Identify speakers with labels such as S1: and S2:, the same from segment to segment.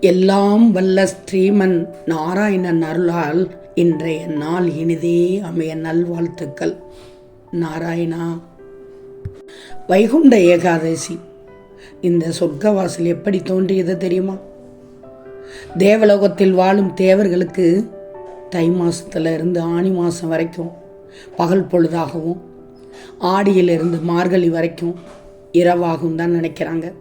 S1: எல்லாம் வல்ல ஸ்ரீமன் நாராயணன் அருளால் இன்றைய நாள் இனிதே அமைய நல்வாழ்த்துக்கள். நாராயணா. வைகுண்ட ஏகாதசி. இந்த சொர்க்கவாசல் எப்படி தோன்றியது தெரியுமா? தேவலோகத்தில் வாழும் தேவர்களுக்கு தை மாசத்துல இருந்து ஆனி மாதம் வரைக்கும் பகல் பொழுதாகவும் ஆடியிலிருந்து மார்கழி வரைக்கும் இரவாகும் தான் நினைக்கிறாங்க.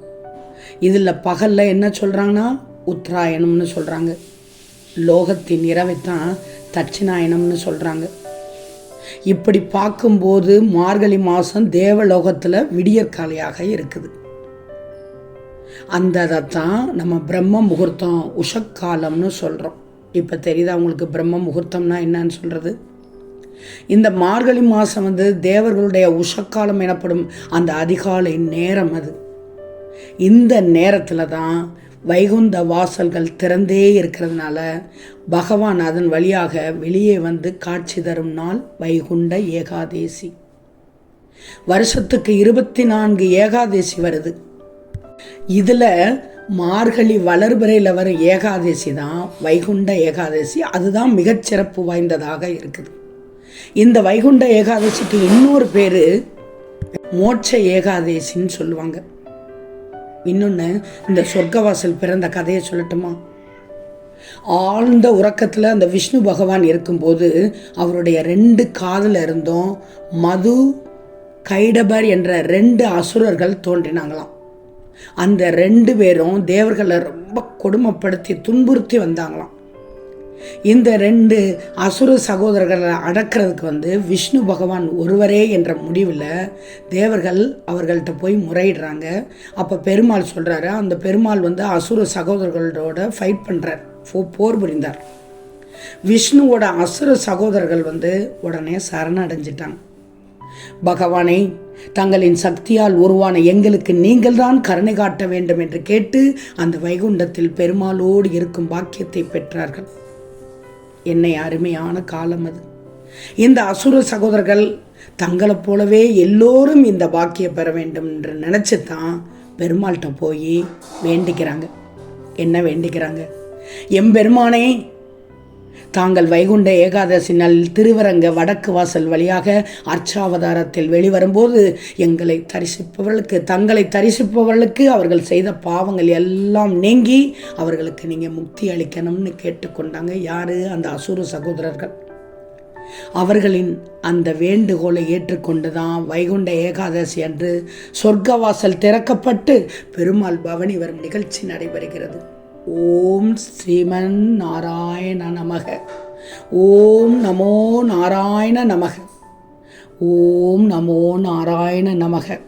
S1: இதில் பகலில் என்ன சொல்கிறாங்கன்னா உத்தராயணம்னு சொல்கிறாங்க லோகத்தின் இரவைத்தான் தட்சிணாயணம்னு சொல்கிறாங்க இப்படி பார்க்கும்போது மார்கழி மாதம் தேவலோகத்தில் விடியற்காலையாக இருக்குது. அந்த தான் நம்ம பிரம்ம முகூர்த்தம் உஷக்காலம்னு சொல்கிறோம் இப்போ தெரியுதா அவங்களுக்கு பிரம்ம முகூர்த்தம்னா என்னன்னு சொல்கிறது இந்த மார்கழி மாதம் வந்து தேவர்களுடைய உஷக்காலம் எனப்படும் அந்த அதிகாலை நேரம் அது. இந்த நேரத்தில் தான் வைகுந்த வாசல்கள் திறந்தே இருக்கிறதுனால பகவான் அதன் வழியாக வெளியே வந்து காட்சி தரும் நாள் வைகுண்ட ஏகாதேசி. வருஷத்துக்கு இருபத்தி நான்கு ஏகாதேசி வருது. இதில் மார்கழி வளர்பிறையில் வர ஏகாதேசி தான் வைகுண்ட ஏகாதசி. அதுதான் மிகச்சிறப்பு வாய்ந்ததாக இருக்குது. இந்த வைகுண்ட ஏகாதசிக்கு இன்னொரு பேர் மோட்ச ஏகாதேசின்னு சொல்லுவாங்க. இன்னொன்று இந்த சொர்க்கவாசல் பிறந்த கதையை சொல்லட்டுமா? ஆழ்ந்த உறக்கத்தில் அந்த விஷ்ணு பகவான் இருக்கும்போது அவருடைய ரெண்டு காதில் இருந்தும் மது கைடபர் என்ற ரெண்டு அசுரர்கள் தோன்றினாங்களாம். அந்த ரெண்டு பேரும் தேவர்களை ரொம்ப கொடுமைப்படுத்தி துன்புறுத்தி வந்தாங்களாம். இந்த ரெண்டு அசுர சகோதரர்களை அடக்கிறதுக்கு வந்து விஷ்ணு பகவான் ஒருவரே என்ற முடிவில் தேவர்கள் அவர்கள்ட்ட போய் முறையிடுறாங்க. அப்போ பெருமாள் சொல்கிறாரு அந்த பெருமாள் வந்து அசுர சகோதரர்களோட ஃபைட் பண்ணுறார் போ போர் புரிந்தார். விஷ்ணுவோட அசுர சகோதரர்கள் வந்து உடனே சரணடைஞ்சிட்டாங்க. பகவானை தங்களின் சக்தியால் உருவான எங்களுக்கு நீங்கள் தான் கருணை காட்ட வேண்டும் என்று கேட்டு அந்த வைகுண்டத்தில் பெருமாளோடு இருக்கும் பாக்கியத்தை பெற்றார்கள். என்னை அருமையான காலம் அது. இந்த அசுர சகோதரர்கள் தங்களைப் போலவே எல்லோரும் இந்த பாக்கியம் பெற வேண்டும் என்று நினச்சி தான் பெருமாள்கிட்ட போய் வேண்டிக்கிறாங்க. என்ன வேண்டிக்கிறாங்க? எம்பெருமானே தாங்கள் வைகுண்ட ஏகாதசி நல் திருவரங்க வடக்கு வாசல் வழியாக அர்ச்சாவதாரத்தில் வெளிவரும்போது எங்களை தரிசிப்பவர்களுக்கு தங்களை தரிசிப்பவர்களுக்கு அவர்கள் செய்த பாவங்கள் எல்லாம் நீங்கி அவர்களுக்கு நீங்கள் முக்தி அளிக்கணும்னு கேட்டுக்கொண்டாங்க. யார்? அந்த அசுர சகோதரர்கள். அவர்களின் அந்த வேண்டுகோளை ஏற்றுக்கொண்டு தான் வைகுண்ட ஏகாதசி அன்று சொர்க்கவாசல் திறக்கப்பட்டு பெருமாள் பவனி வரும் நிகழ்ச்சி நடைபெறுகிறது. ஓம் ஸ்ரீமன் நாராயண நமக. ஓம் நமோ நாராயண நமக. ஓம் நமோ நாராயண நமக.